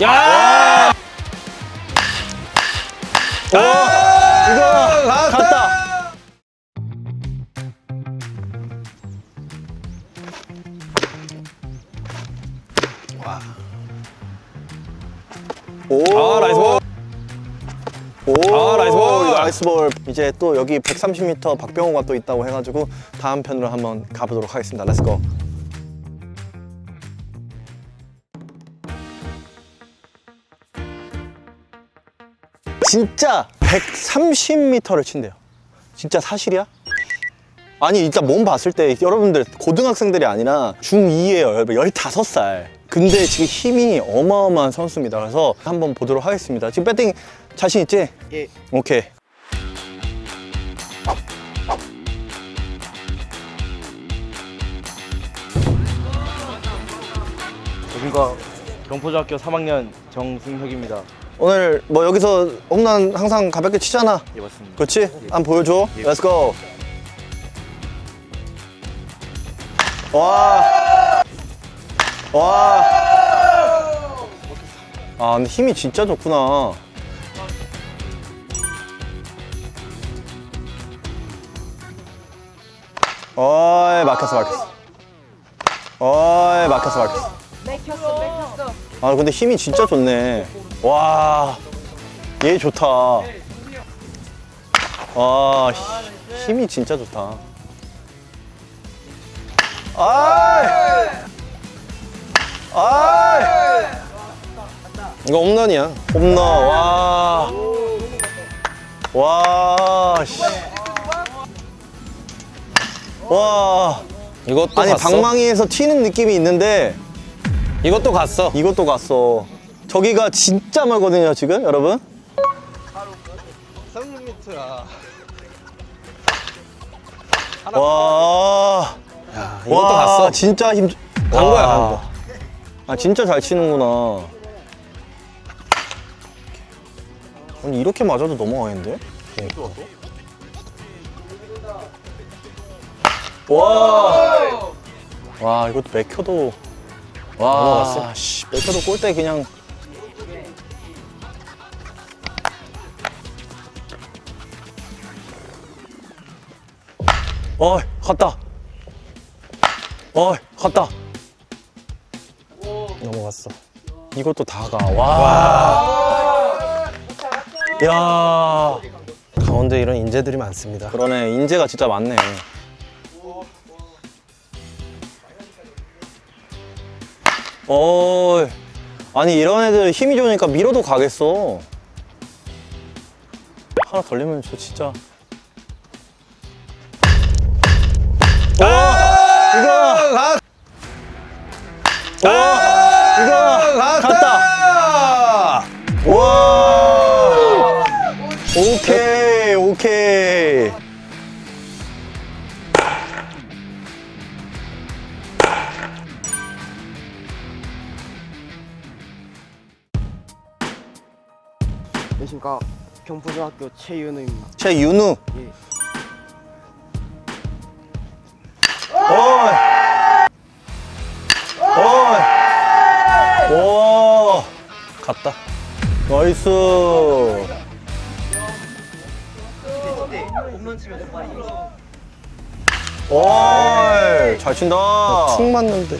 야! 이거 갔다. 오, 아, 나이스 볼. 오, 아, 나이스 볼. 나이스 볼. 이제 또 여기 130m 박병호가 또 있다고 해가지고 다음 편으로 한번 가보도록 하겠습니다. 렛츠 고. 진짜 130m를 친대요. 진짜 사실이야? 아니 일단 몸 봤을 때 여러분들 고등학생들이 아니라 중2예요 여러분 15살 근데 지금 힘이 어마어마한 선수입니다 그래서 한번 보도록 하겠습니다 지금 배팅 자신 있지? 예. 오케이 여긴가 경포중학교 3학년 정승혁입니다. 오늘 뭐 여기서 홈런 항상 가볍게 치잖아 예 맞습니다. 그렇지? 한번 보여줘 렛츠고 와. 와. 아, 근데 힘이 진짜 좋구나. 어이, 막혔어, 막혔어. 어이, 막혔어, 막혔어. 맥혔어 맥혔어 아, 근데 힘이 진짜 좋네. 와, 얘 좋다. 아, 히- 힘이 진짜 좋다. 아이! 아이! 이거 홈런이야. 홈런, 와. 와, 씨. 와. 이것도 아니. 방망이에서 튀는 느낌이 있는데, 이것도 갔어. 이것도 갔어. 저기가 진짜 멀거든요, 지금, 여러분. 3m라. 와. 이것도 와, 갔어. 진짜 힘. 간 거야, 간 와. 거. 아, 진짜 잘 치는구나. 아니, 이렇게 맞아도 넘어가겠는데? 와. 와, 이것도 맥혀도. 와, 넘어갔어. 씨, 맥혀도 골대 그냥. 어이, 갔다. 어이, 갔다. 넘어갔어. 이것도 다 가. 와. 야. 강원도에 이런 인재들이 많습니다. 그러네. 인재가 진짜 많네. 어. 아니 이런 애들 힘이 좋으니까 밀어도 가겠어. 하나 덜리면 저 진짜. 와! 이거 가. 와! 안녕하십니까 경포중학교 최윤우입니다. 최윤우. 예. 어이. 어이. 와. 갔다. 나이스. 어이. 잘 친다. 툭 맞는데.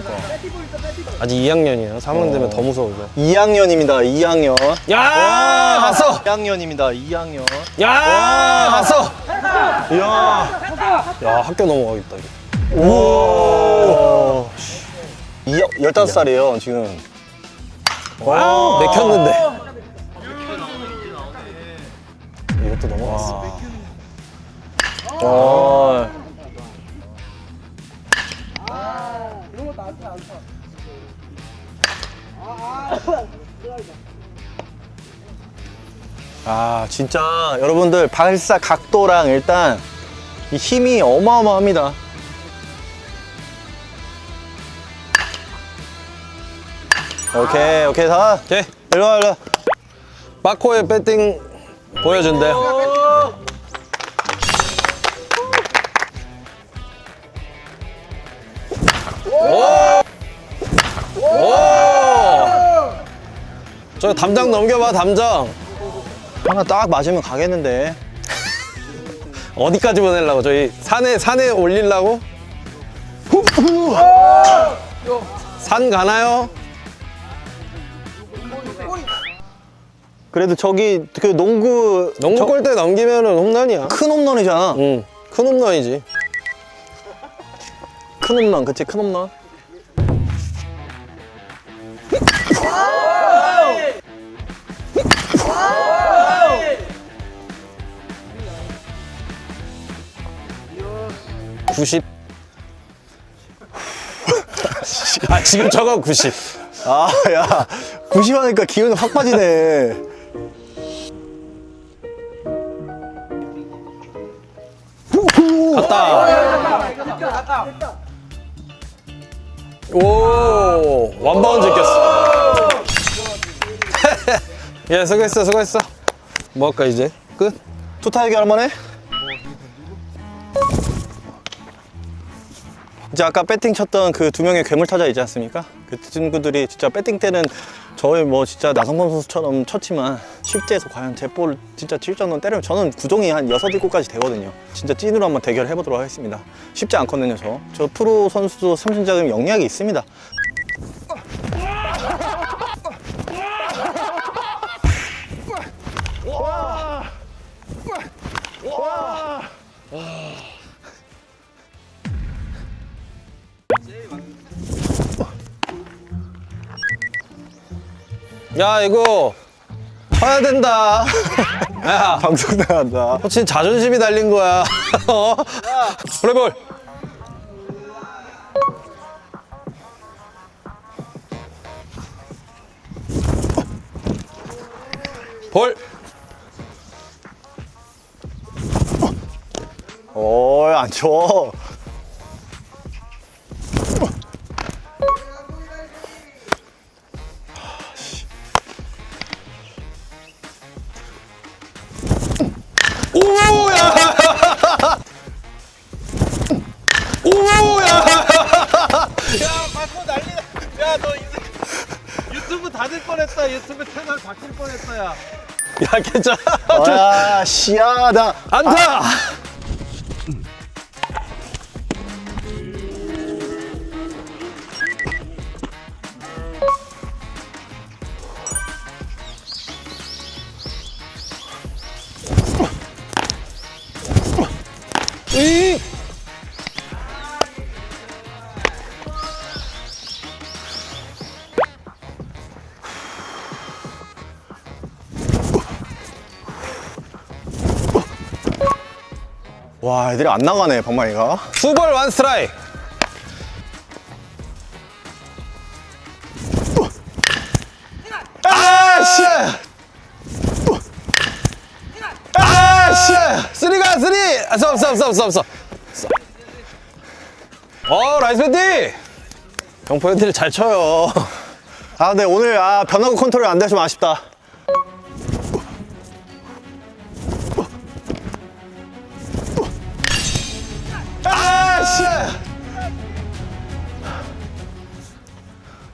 그러니까. 아직 2학년이에요. 3학년 되면 더 무서워, 이거. 2학년입니다. 2학년. 야! 갔어! 2학년입니다. 2학년. 야! 갔어! 이야. 야, 학교 넘어가겠다, 이거. 이, 15살이에요, 지금. 와우, 맥혔는데. 진짜 여러분들 발사 각도랑 일단 이 힘이 어마어마합니다. 오케이, 오케이, 다. 오케이. 일로 와, 일로 와. 마코의 배팅 보여준대. 오! 오! 저 담장 넘겨봐 담장 하나 딱 맞으면 가겠는데. 어디까지 보내려고 저희 산에 산에 올리려고 산 가나요? 그래도 저기 그 농구 농구 저- 골대 넘기면은 홈런이야 큰 홈런이잖아. 응 큰 홈런이지 큰 홈런, 그치? 큰 홈런. 구십 아 지금 저거 90 아, 야. 90 하니까 기운이 확 빠지네. 갔다 오 완바운드 꼈어 예 수고했어 수고했어 뭐 할까 이제 끝? 투타 해결 한번 해? 이제 아까 배팅 쳤던 그 두 명의 괴물 타자 있지 않습니까? 그 친구들이 진짜 배팅 때는 저희 뭐 진짜 나성범 선수처럼 쳤지만 10대에서 과연 제 볼 진짜 7점은 때리면 저는 구종이 한 6, 7까지 되거든요. 진짜 찐으로 한번 대결해 보도록 하겠습니다. 쉽지 않거든요, 저. 저 프로 선수도 삼신자금 영리하게 있습니다. 야 이거 쳐야 된다 야 방송 나간다. 코치는 자존심이 달린 거야 어? 플레이볼 볼 어, 안 쳐. 유튜브 닫을 뻔했다. 유튜브 채널 바뀔 뻔했어, 야. 야 괜찮아 야, 씨야, 나. 안타 이 와, 애들이 안 나가네, 방망이가. 투볼 원 스트라이크. 아씨! 아씨! 쓰리가 쓰리! 아, 스톱 스톱 어 라이스 밴디 경포 밴디를 잘 쳐요. 아, 근데 오늘 아, 변화구 컨트롤 안 돼서 좀 아쉽다.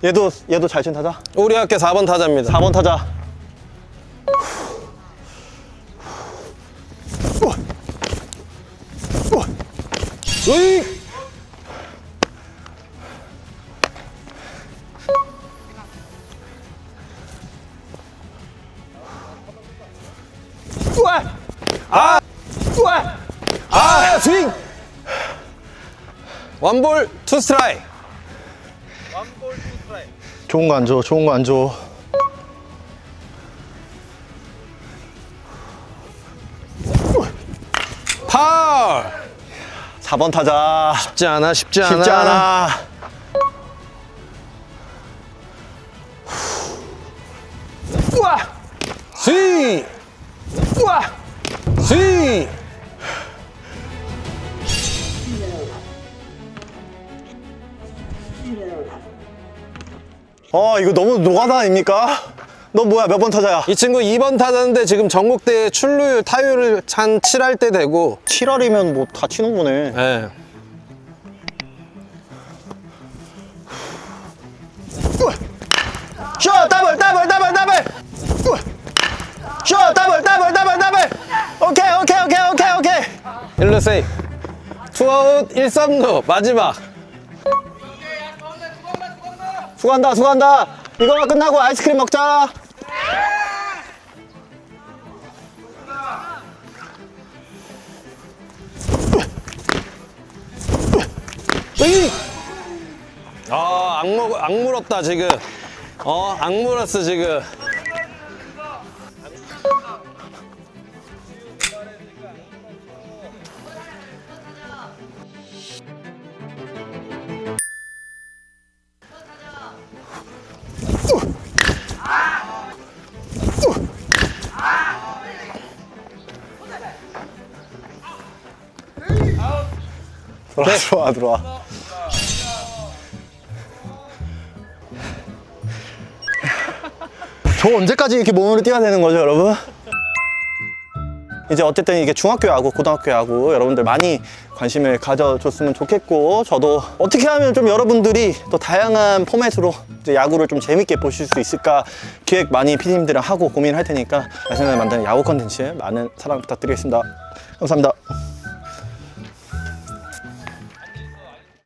얘도 얘도 잘친 타자. 우리 학교 4번 타자입니다 4번 타자. 으이 아! 아, 스윙! 원볼 투 스트라이크. 좋은 거 안 줘. 좋은 거 안 줘. 파울! 4번 타자. 쉽지 않아, 쉽지 않아. 쉽지 않아. 스윙! 스윙! 어 이거 너무 노가다 아닙니까? 너 뭐야 몇 번 타자야? 이 친구 2번 타자인데 지금 전국대회 출루율 타율을 찬 7할 때 되고. 7알이면 뭐 다 치는 거네. 예. 슛! 더블 더블 더블 더블! 슛! 더블 더블 더블 더블! 오케이 오케이 오케이 오케이 오케이! 일루 세이. 투아웃 1, 3루. 마지막. 수고한다 수고한다. 이거가 끝나고 아이스크림 먹자. 으이! 아 악물, 악물었다 지금. 어 악물었어 지금 들어와 들어와 들어와 저 언제까지 이렇게 몸으로 뛰어야 되는 거죠 여러분? 이제 어쨌든 이게 중학교 야구, 고등학교 야구 여러분들 많이 관심을 가져줬으면 좋겠고 저도 어떻게 하면 좀 여러분들이 또 다양한 포맷으로 야구를 좀 재밌게 보실 수 있을까 기획 많이 피디님들이랑 하고 고민할 테니까 맛있는 만드는 야구 컨텐츠 많은 사랑 부탁드리겠습니다. 감사합니다.